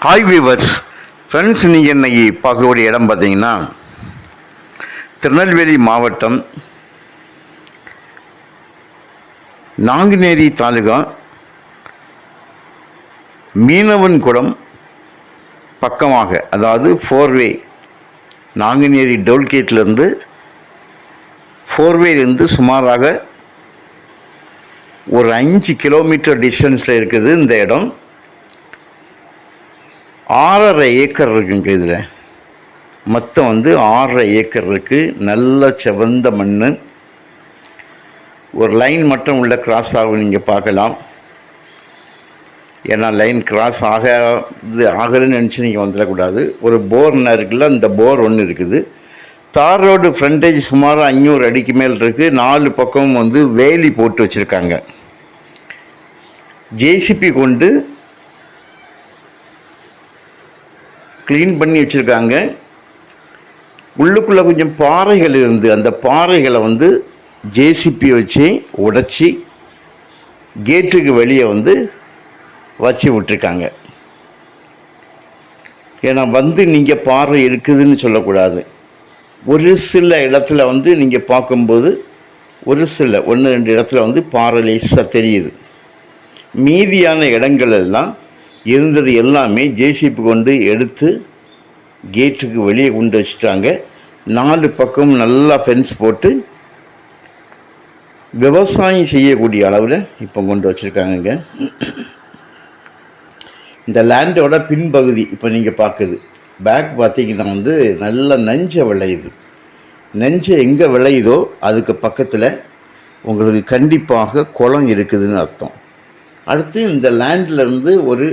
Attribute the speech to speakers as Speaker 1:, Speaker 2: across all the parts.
Speaker 1: Hi viewers friends நீங்கள் இன்னைக்கு பார்க்கக்கூடிய இடம் பார்த்தீங்கன்னா திருநெல்வேலி மாவட்டம் நாங்குநேரி தாலுகா மீனவன்குளம் பக்கமாக அதாவது ஃபோர்வே நாங்குநேரி டோல்கேட்லேருந்து ஃபோர்வேலேருந்து சுமாராக ஒரு அஞ்சு கிலோமீட்டர் டிஸ்டன்ஸில் இருக்குது இந்த இடம். ஆறரை ஏக்கர் இருக்குங்க இதில். மொத்தம் வந்து ஆறரை ஏக்கர் இருக்குது நல்ல செவந்த மண் ஒரு லைன் மட்டும் உள்ள கிராஸ் ஆகும் நீங்கள் பார்க்கலாம். ஏன்னா லைன் கிராஸ் ஆக இது ஆகலைன்னு நினச்சி நீங்கள் வந்துடக்கூடாது. ஒரு போர்னா இருக்குல்ல அந்த போர் ஒன்று இருக்குது. தார் ரோடு ஃப்ரண்டேஜ் சுமார் அஞ்சூறு அடிக்கு மேல் இருக்குது நாலு பக்கமும் வந்து வேலி போட்டு வச்சுருக்காங்க. ஜேசிபி கொண்டு க்ளீன் பண்ணி வச்சுருக்காங்க. உள்ளுக்குள்ளே கொஞ்சம் பாறைகள் இருந்து அந்த பாறைகளை வந்து ஜேசிபி வச்சு உடச்சி கேட்டுக்கு வெளியே வந்து வச்சு விட்டுருக்காங்க. ஏன்னா வந்து நீங்கள் பாறை இருக்குதுன்னு சொல்லக்கூடாது. ஒரு சில இடத்துல வந்து நீங்கள் பார்க்கும்போது ஒரு சில ஒன்று ரெண்டு இடத்துல வந்து பாறை லேசாக தெரியுது. மீதியான இடங்கள் எல்லாம் இருந்தது எல்லாமே ஜேசிபி கொண்டு எடுத்து கேட்டுக்கு வெளியே கொண்டு வச்சுட்டாங்க. நாலு பக்கம் நல்லா ஃபென்ஸ் போட்டு விவசாயம் செய்யக்கூடிய அளவில் இப்போ கொண்டு வச்சுருக்காங்கங்க. இந்த லேண்டோட பின்பகுதி இப்போ நீங்கள் பார்க்குது பேக் பார்த்தீங்கன்னா வந்து நல்ல நஞ்சை விளையுது. நஞ்சை எங்கே விளையுதோ அதுக்கு பக்கத்தில் உங்களுக்கு கண்டிப்பாக குளம் இருக்குதுன்னு அர்த்தம். அடுத்து இந்த லேண்டில் இருந்து ஒரு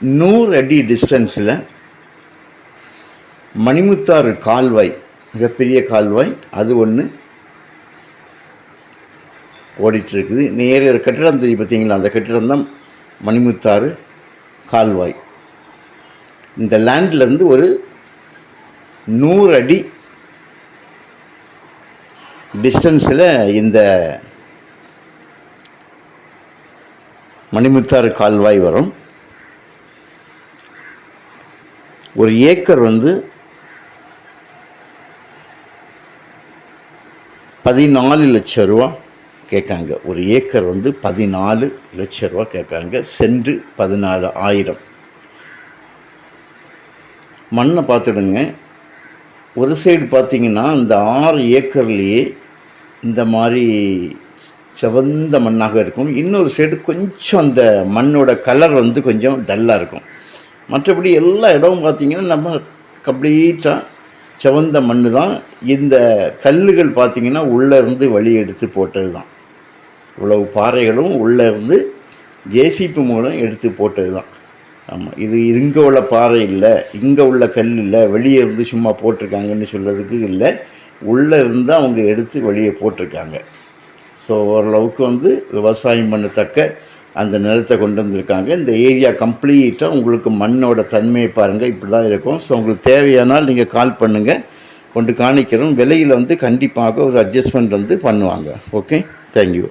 Speaker 1: நூறு அடி டிஸ்டன்ஸில் மணிமுத்தாறு கால்வாய் மிகப்பெரிய கால்வாய் அது ஒன்று ஓடிட்டுருக்குது. நேர கட்டிடம் தெரியும் பார்த்தீங்களா அந்த கட்டிடம் தான் மணிமுத்தாறு கால்வாய். இந்த லேண்ட்லேருந்து ஒரு நூறு அடி டிஸ்டன்ஸில் இந்த மணிமுத்தாறு கால்வாய் வரும். ஒரு ஏக்கர் வந்து பதினாலு லட்ச ரூபா கேட்காங்க. ஒரு ஏக்கர் வந்து பதினாலு லட்ச ரூபா கேட்காங்க. சென்று பதினாலு ஆயிரம். மண்ணை பார்த்துடுங்க. ஒரு சைடு பார்த்தீங்கன்னா இந்த ஆறு ஏக்கர்லேயே இந்த மாதிரி செவந்த மண்ணாக இருக்கும். இன்னொரு சைடு கொஞ்சம் அந்த மண்ணோட கலர் வந்து கொஞ்சம் டல்லாக இருக்கும். மற்றபடி எல்லா இடமும் பார்த்திங்கன்னா நம்ம கம்ப்ளீட்டாக செவந்த மண் தான் இந்த கல்லுகள் பார்த்திங்கன்னா உள்ளே இருந்து வழி எடுத்து போட்டது தான் இவ்வளவு பாறைகளும் உள்ளே இருந்து ஜேசிபி மூலம் எடுத்து போட்டது தான் ஆமாம் இது இங்கே உள்ள பாறை இல்லை இங்கே உள்ள கல் இல்லை வெளியே இருந்து சும்மா போட்டிருக்காங்கன்னு சொல்கிறதுக்கு இல்லை. உள்ளே இருந்து அவங்க எடுத்து வெளியே போட்டிருக்காங்க. ஸோ ஓரளவுக்கு வந்து விவசாயம் பண்ணத்தக்க அந்த நிலத்தை கொண்டு வந்திருக்காங்க. இந்த ஏரியா கம்ப்ளீட்டாக உங்களுக்கு மண்ணோட தன்மையை பாருங்கள் இப்படி தான் இருக்கும். ஸோ உங்களுக்கு தேவையானால் நீங்கள் கால் பண்ணுங்கள் கொண்டு காணிக்கிறோம். விலையில் வந்து கண்டிப்பாக ஒரு அட்ஜஸ்ட்மெண்ட் வந்து பண்ணுவாங்க. Okay thank you